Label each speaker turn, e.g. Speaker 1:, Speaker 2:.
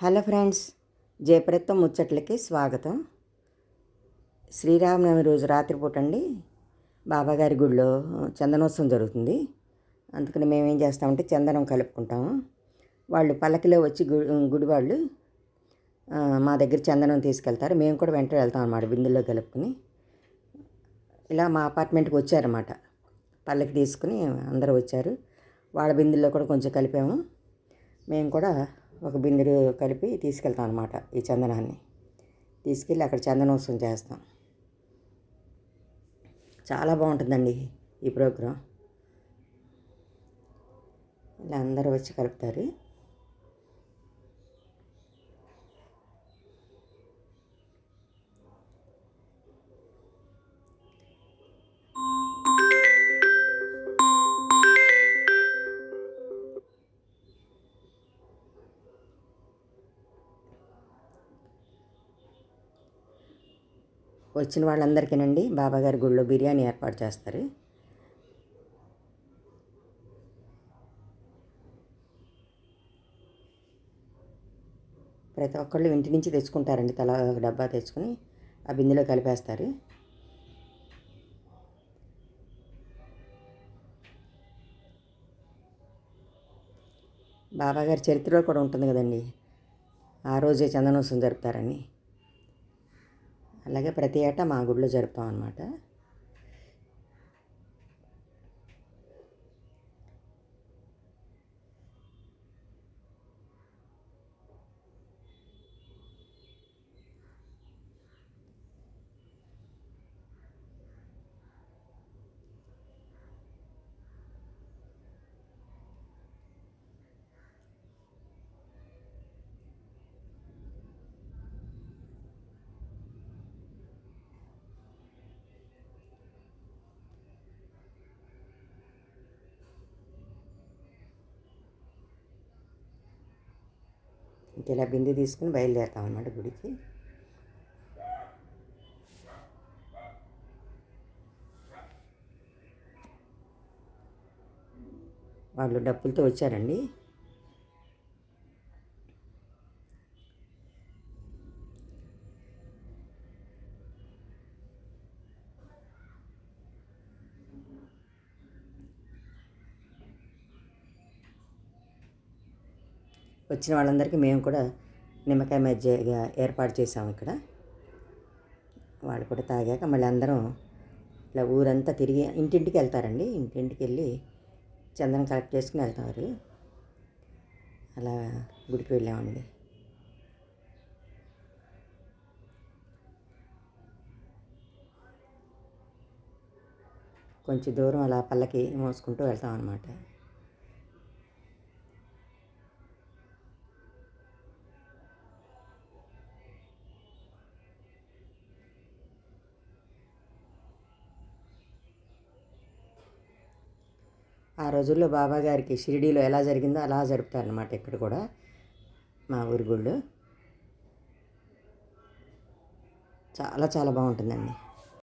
Speaker 1: Hello friends జయప్రత్తం ముచ్చట్లకి స్వాగతం. శ్రీరామనవమి రోజు రాత్రిపూట అండి బాబాగారి గుడిలో చందనోత్సవం జరుగుతుంది. అందుకని మేమేం చేస్తామంటే చందనం కలుపుకుంటాము వాళ్ళు పల్లకిలో వచ్చి గుడి గుడి వాళ్ళు మా దగ్గర చందనం తీసుకెళ్తారు. మేము కూడా వెంటనే వెళ్తాం అన్నమాట బిందుల్లో కలుపుకుని. ఇలా మా అపార్ట్మెంట్కి వచ్చారన్నమాట. పల్లకి తీసుకుని అందరూ వచ్చారు. వాళ్ళ బిందుల్లో కూడా కొంచెం కలిపాము. మేము కూడా ఒక బిందెడు కలిపి తీసుకెళ్తాం అనమాట ఈ చందనాన్ని. తీసుకెళ్ళి అక్కడ చందనోత్సవం చేస్తాం. చాలా బాగుంటుందండి ఈ ప్రోగ్రాం. ఇలా అందరూ వచ్చి కలుపుతారు. వచ్చిన వాళ్ళందరికీనండి బాబాగారి గుడిలో బిర్యానీ ఏర్పాటు చేస్తారు. ప్రతి ఒక్కళ్ళు ఇంటి నుంచి తెచ్చుకుంటారండి తల ఒక డబ్బా తెచ్చుకొని ఆ బిందెలో కలిపేస్తారు. బాబాగారి చరిత్రలో కూడా ఉంటుంది కదండి ఆ రోజే చందనోత్సవం జరుపుతారని. అలాగే ప్రతి ఏటా మా గుడిలో జరుపుతాం అనమాట ఇంక ఇలా బిందె తీసుకుని బయలుదేరుతాం అనమాట గుడికి. వాళ్ళు డప్పులతో వచ్చారండి. వచ్చిన వాళ్ళందరికీ మేము కూడా నిమ్మకాయ మజ్జిగ ఏర్పాటు చేసాము ఇక్కడ. వాళ్ళు కూడా తాగాక మళ్ళీ అందరం ఇలా ఊరంతా తిరిగి ఇంటింటికి వెళ్తారండి. ఇంటింటికి వెళ్ళి చందనం కలెక్ట్ చేసుకుని వెళ్తారు. అలా గుడికి వెళ్ళామండి. కొంచెం దూరం అలా పల్లకి మోసుకుంటూ వెళ్తాం అనమాట ఆ రోజుల్లో బాబా గారికి షిరిడీలో ఎలా జరిగిందో అలా జరుపుతారనమాట ఇక్కడ కూడా మా ఊరి గుళ్ళు. చాలా చాలా బాగుంటుందండి.